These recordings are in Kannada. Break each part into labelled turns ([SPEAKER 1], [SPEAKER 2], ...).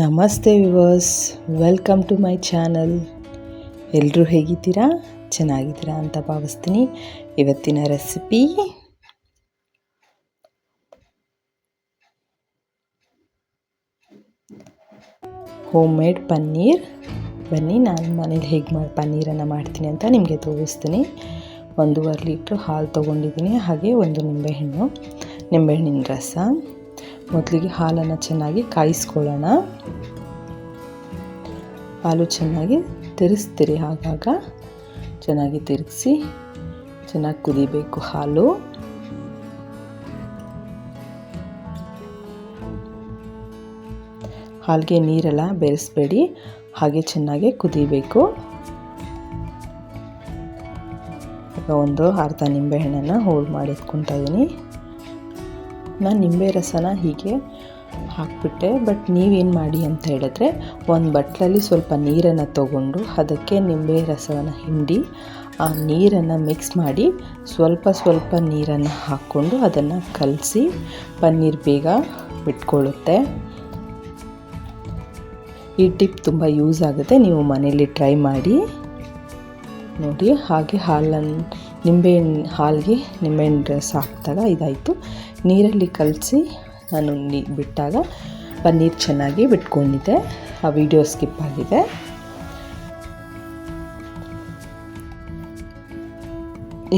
[SPEAKER 1] ನಮಸ್ತೆ viewers, welcome to my channel. ಎಲ್ಲರೂ ಹೇಗಿದ್ದೀರಾ? ಚೆನ್ನಾಗಿದ್ದೀರಾ ಅಂತ ಭಾವಿಸ್ತೀನಿ. ಇವತ್ತಿನ ರೆಸಿಪಿ. Home made paneer. ಬನ್ನಿ, ನಾನು ಮನೇಲಿ ಹೇಗೆ ಮಾಡಿ ಪನ್ನೀರನ್ನು ಮಾಡ್ತೀನಿ ಅಂತ ನಿಮಗೆ ತೋರಿಸ್ತೀನಿ. ಒಂದೂವರೆ ಲೀಟ್ರ್ ಹಾಲು ತೊಗೊಂಡಿದ್ದೀನಿ, ಹಾಗೆ ಒಂದು ನಿಂಬೆಹಣ್ಣು, ನಿಂಬೆಹಣ್ಣಿನ ರಸ. ಮೊದಲಿಗೆ ಹಾಲನ್ನು ಚೆನ್ನಾಗಿ ಕಾಯಿಸ್ಕೊಳ್ಳೋಣ. ಹಾಲು ಚೆನ್ನಾಗಿ ತಿರುಗಿಸ್ತೀರಿ ಆಗಾಗ. ಚೆನ್ನಾಗಿ ತಿರುಗಿಸಿ ಚೆನ್ನಾಗಿ ಕುದಿಬೇಕು ಹಾಲು. ಹಾಲಿಗೆ ನೀರೆಲ್ಲ ಬೆರೆಸಬೇಡಿ. ಹಾಗೆ ಚೆನ್ನಾಗಿ ಕುದಿಬೇಕು. ಈಗ ಒಂದು ಅರ್ಧ ನಿಂಬೆಹಣ್ಣನ್ನು ಹೋಲ್ಡ್ ಮಾಡಿ ಇದ್ದೀನಿ ನಾನು ನಿಂಬೆ ರಸನ ಹೀಗೆ ಹಾಕ್ಬಿಟ್ಟೆ ಬಟ್ ನೀವೇನು ಮಾಡಿ ಅಂತ ಹೇಳಿದ್ರೆ ಒಂದು ಬಟ್ಲಲ್ಲಿ ಸ್ವಲ್ಪ ನೀರನ್ನು ತಗೊಂಡು ಅದಕ್ಕೆ ನಿಂಬೆ ರಸವನ್ನು ಹಿಂಡಿ ಆ ನೀರನ್ನು ಮಿಕ್ಸ್ ಮಾಡಿ ಸ್ವಲ್ಪ ಸ್ವಲ್ಪ ನೀರನ್ನು ಹಾಕ್ಕೊಂಡು ಅದನ್ನು ಕಲಸಿ ಪನ್ನೀರ್ ಬೇಗ ಬಿಟ್ಕೊಳ್ಳುತ್ತೆ. ಈ ಟಿಪ್ ತುಂಬ ಯೂಸ್ ಆಗುತ್ತೆ, ನೀವು ಮನೇಲಿ ಟ್ರೈ ಮಾಡಿ. ನೋಡಿ, ಹಾಗೆ ಹಾಲನ್ನು ನಿಂಬೆಹಣ್ಣು ಹಾಲಿಗೆ ನಿಂಬೆಹಣ್ಣು ರಸ ಹಾಕಿದಾಗ ಇದಾಯಿತು. ನೀರಲ್ಲಿ ಕಲಸಿ ನಾನು ನೀ ಬಿಟ್ಟಾಗ ಪನ್ನೀರ್ ಚೆನ್ನಾಗಿ ಬಿಟ್ಕೊಂಡಿದ್ದೆ. ಆ ವಿಡಿಯೋ ಸ್ಕಿಪ್ ಆಗಿದೆ.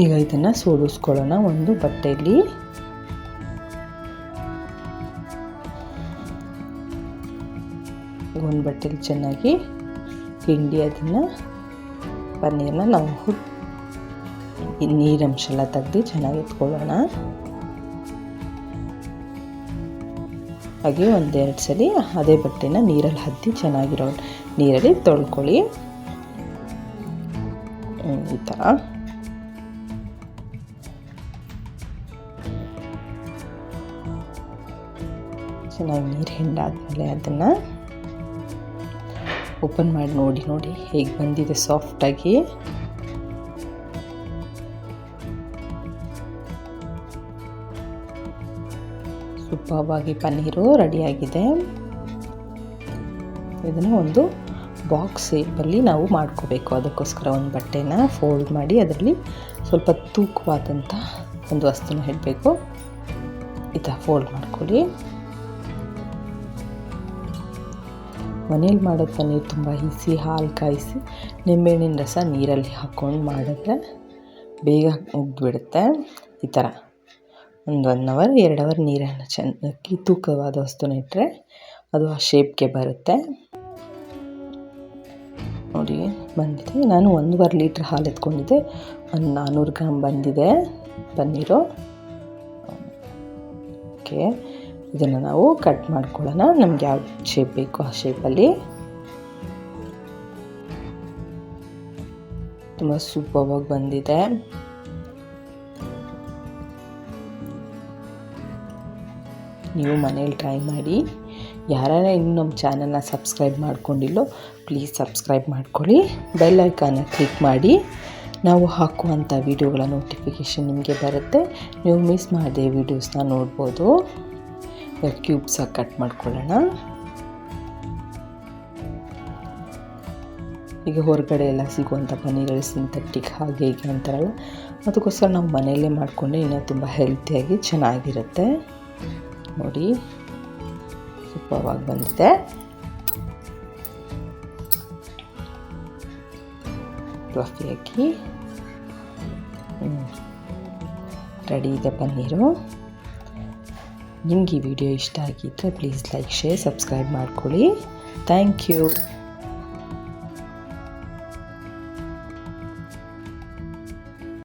[SPEAKER 1] ಈಗ ಇದನ್ನು ಸೋಡಿಸ್ಕೊಳ್ಳೋಣ ಒಂದು ಬಟ್ಟೆಯಲ್ಲಿ ಒಂದು ಬಟ್ಟೆಲಿ ಚೆನ್ನಾಗಿ ಹಿಂಡಿ ಅದನ್ನು ಪನ್ನೀರನ್ನ ನಾವು ನೀರಂಶ ಎಲ್ಲ ತೆಗೆದು ಚೆನ್ನಾಗಿ ಎತ್ಕೊಳ್ಳೋಣ. ಹಾಗೆ ಒಂದೆರಡು ಸಲ ಅದೇ ಬಟ್ಟೆನ ನೀರಲ್ಲಿ ಹತ್ತಿ ಚೆನ್ನಾಗಿರೋ ನೀರಲ್ಲಿ ತೊಳ್ಕೊಳ್ಳಿ. ಈ ಥರ ಚೆನ್ನಾಗಿ ನೀರು ಹಿಂಡಾದ್ಮೇಲೆ ಅದನ್ನು ಓಪನ್ ಮಾಡಿ ನೋಡಿ ನೋಡಿ. ಹೇಗೆ ಬಂದಿದೆ ಸಾಫ್ಟಾಗಿ ಸೂಪರ್ವಾಗಿ ಪನ್ನೀರು ರೆಡಿಯಾಗಿದೆ ಇದನ್ನು ಒಂದು ಬಾಕ್ಸ್ ಶೇಪಲ್ಲಿ ನಾವು ಮಾಡ್ಕೋಬೇಕು. ಅದಕ್ಕೋಸ್ಕರ ಒಂದು ಬಟ್ಟೆನ ಫೋಲ್ಡ್ ಮಾಡಿ ಅದರಲ್ಲಿ ಸ್ವಲ್ಪ ತೂಕವಾದಂಥ ಒಂದು ವಸ್ತುನ ಇಡಬೇಕು. ಈ ಥರ ಫೋಲ್ಡ್ ಮಾಡ್ಕೊಳ್ಳಿ. ಮನೇಲಿ ಮಾಡೋ ಪನ್ನೀರ್ ತುಂಬ ಈಸಿ, ಹಾಲು ಕಾಯಿಸಿ, ನಿಂಬೆಹಣ್ಣಿನ ರಸ ನೀರಲ್ಲಿ ಹಾಕ್ಕೊಂಡು ಮಾಡಿದ್ರೆ ಬೇಗ ಉಗ್ಬಿಡುತ್ತೆ. ಈ ಥರ ಒಂದು ಒನ್ ಅವರ್ ಎರಡು ಅವರ್ ನೀರನ್ನು ಚೆನ್ನಾಗಿ ತೂಕವಾದ ವಸ್ತುನ ಇಟ್ಟರೆ ಅದು ಆ ಶೇಪ್ಗೆ ಬರುತ್ತೆ. ನೋಡಿ, ಬಂದಿದೆ. ನಾನು ಒಂದೂವರೆ ಲೀಟ್ರ್ ಹಾಲು ಎತ್ಕೊಂಡಿದ್ದೆ. ಒಂದು ನಾನ್ನೂರು ಗ್ರಾಮ್ ಬಂದಿದೆ ಪನ್ನೀರು. ಓಕೆ. ಇದನ್ನು ನಾವು ಕಟ್ ಮಾಡ್ಕೊಳ್ಳೋಣ. ನಮ್ಗೆ ಯಾವ ಶೇಪ್ ಬೇಕು ಆ ಶೇಪಲ್ಲಿ ತುಂಬ ಸೂಪರ್ವಾಗಿ ಬಂದಿದೆ. ನೀವು ಮನೇಲಿ ಟ್ರೈ ಮಾಡಿ. ಯಾರ್ಯಾರ ಇನ್ನೂ ನಮ್ಮ ಚಾನಲ್ನ ಸಬ್ಸ್ಕ್ರೈಬ್ ಮಾಡ್ಕೊಂಡಿಲ್ಲೋ ಪ್ಲೀಸ್ ಸಬ್ಸ್ಕ್ರೈಬ್ ಮಾಡ್ಕೊಳ್ಳಿ. ಬೆಲ್ ಐಕಾನ ಕ್ಲಿಕ್ ಮಾಡಿ. ನಾವು ಹಾಕುವಂಥ ವೀಡಿಯೋಗಳ ನೋಟಿಫಿಕೇಷನ್ ನಿಮಗೆ ಬರುತ್ತೆ. ನೀವು ಮಿಸ್ ಮಾಡಿದೆ ವೀಡಿಯೋಸ್ನ ನೋಡ್ಬೋದು. ಕ್ಯೂಬ್ಸಾಗಿ ಕಟ್ ಮಾಡ್ಕೊಳ್ಳೋಣ. ಈಗ ಹೊರಗಡೆ ಎಲ್ಲ ಸಿಗುವಂಥ ಪನ್ನೀರ್ ಸಿಂಥೆಟಿಕ್ ಹಾಗೆ ಹೀಗೆ ಅಂತಾರಲ್ಲ, ಅದಕ್ಕೋಸ್ಕರ ನಾವು ಮನೆಯಲ್ಲೇ ಮಾಡಿಕೊಂಡೆ ಇನ್ನೂ ತುಂಬ ಹೆಲ್ತಿಯಾಗಿ ಚೆನ್ನಾಗಿರುತ್ತೆ. ನೋಡಿ, ಸೂಪರ್ವಾಗಿ ಬಂದಿದೆ. ಫ್ಲಫಿಯಾಗಿ ರೆಡಿ ಇದೆ ಪನ್ನೀರು ನಿಮ್ಗೆ ಈ ವಿಡಿಯೋ ಇಷ್ಟ ಆಗಿದ್ದರೆ ಪ್ಲೀಸ್ ಲೈಕ್ ಶೇರ್ ಸಬ್ಸ್ಕ್ರೈಬ್ ಮಾಡ್ಕೊಳ್ಳಿ. Thank you.